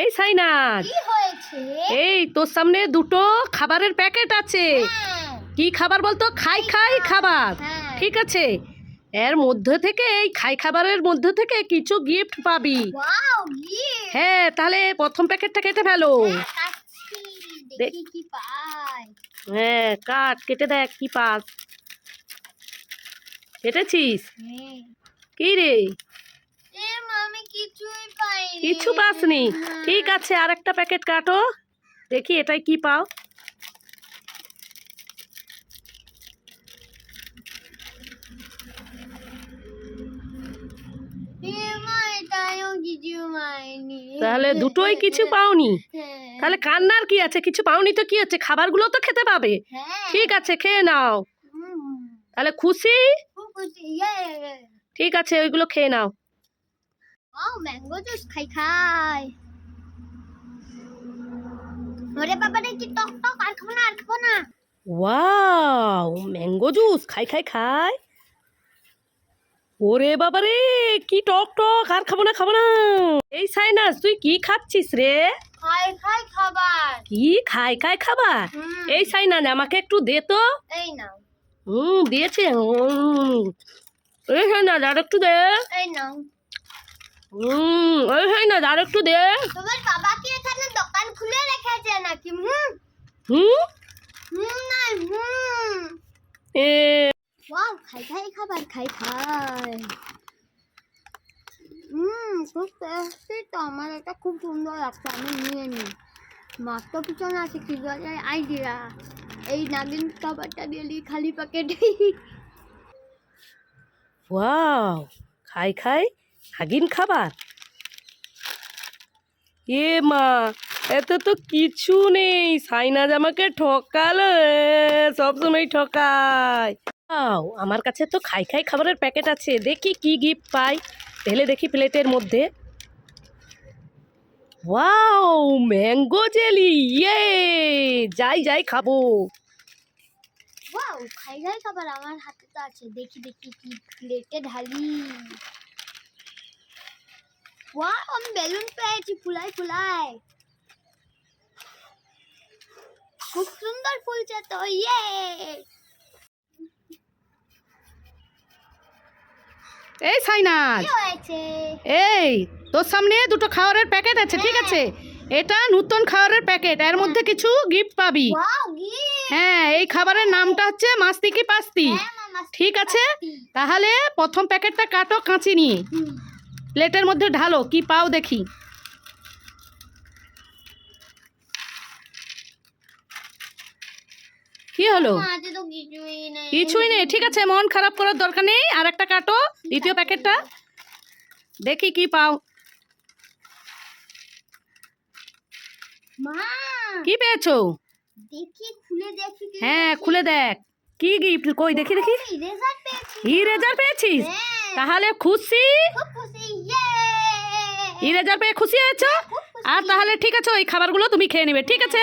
এই সাইনাজ কি হয়েছে? এই তোর সামনে দুটো খাবারের প্যাকেট আছে। হ্যাঁ, কি খাবার বলতো? খাই খাই খাবার। হ্যাঁ। ঠিক আছে। এর মধ্যে থেকে এই খাই খাবারের মধ্যে থেকে কিছু গিফট পাবি। হ্যাঁ তাহলে প্রথম প্যাকেটটা কেটে ফেলো। দেখি কি হ্যাঁ কাট কেটে দেখ কি পাস। কেটেছিস? হ্যাঁ। কি রে এ মামি কিছুই পাইনি কিছু পাসনি। ঠিক আছে আর একটা প্যাকেট কাটো। দেখি এটাই কি পাও? তাহলে দুটোই কিছু পাওনি? হ্যাঁ। তাহলে কান্নার কি আছে? কিছু পাওনি তো কি হচ্ছে খাবারগুলো তো খেতে পাবে। হ্যাঁ। ঠিক আছে খেয়ে নাও। তাহলে খুশি? খুব খুশি ইয়ে। ঠিক আছে ওইগুলো খেয়ে নাও। ওয়াও ম্যাঙ্গো জুস খাই খাই ওরে বাবা রে কি টক টক আর খাব না আর খাব না ওয়াও ম্যাঙ্গো জুস খাই খাই খাই ওরে বাবা রে কি টক টক আর খাব না খাব না। এই সাইনাস তুই কি খাচ্ছিস রে? খাই খাই খাবার কি খাই খাই খাবার? এই সাইনাস আমাকে একটু দে তো। এই নাও। হুম দিয়েছে। হুম। এই সাইনাস আর একটু দে। এই নাও। হুম এই সাইনাস আর একটু দে। তোমার বাবা কি এখানে দোকান খুলে রেখেছে নাকি? হুম? হুম? হুম নাই হুম। এ ওয়াও খাই খাই খাবার খাই খাই। হুম খুব টেস্টি তো আমার এটা খুব সুন্দর লাগছে আমি নিয়ে নিই মাত্র পিছনে আছে কি বলে আইডিয়া এই নাগিন খাবারটা দিলি খালি প্যাকেটে ওয়াও খাই খাই। হাগিন খাবার? এ মা, এত তো কিছু নেই। সাইনাজ আমাকে ঠকালো, সবসময় ঠকায়। ওয়াও আমার কাছে তো খাই খাই খাবারের প্যাকেট আছে। দেখি কি গিফট পাই। ঢেলে দেখি প্লেটের মধ্যে। ওয়াও, ম্যাঙ্গো জেলি ইয়ে! যাই যাই খাব। ওয়াও, খাই খাই খাবার আমার হাতে তো আছে। দেখি দেখি কি প্লেটে ঢালি। ওয়াও আমি বেলুন পেয়েছি ফুলাই ফুলাই। খুব সুন্দর ফুলছে তো ইয়ে। এই সাইনাজ। এই তোর সামনে দুটো খাবারের প্যাকেট আছে ঠিক আছে? এটা নতুন খাবারের প্যাকেট এর মধ্যে কিছু গিফট পাবি। হ্যাঁ এই খাবারের নামটা হচ্ছে মাস্তি কি পাস্তি। হ্যাঁ ঠিক আছে? তাহলে প্রথম প্যাকেটটা কাটো কাঁচি নিয়ে। প্লেটের মধ্যে ঢালো কি পাও দেখি। কি হলো? কিছুই নেই। ঠিক আছে মন খারাপ করার দরকার নেই। আর একটা কাটো দ্বিতীয় প্যাকেটটা। দেখি কি পাও। কি পেয়েছ? হ্যাঁ খুলে দেখ। কি গিফট কই দেখি দেখি। ইরেজার পেয়েছিস? হ্যাঁ। তাহলে খুশি। ইরেজার পেয়ে খুশি হয়েছো? আর তাহলে ঠিক আছে ওই খাবারগুলো তুমি খেয়ে নেবে ঠিক আছে?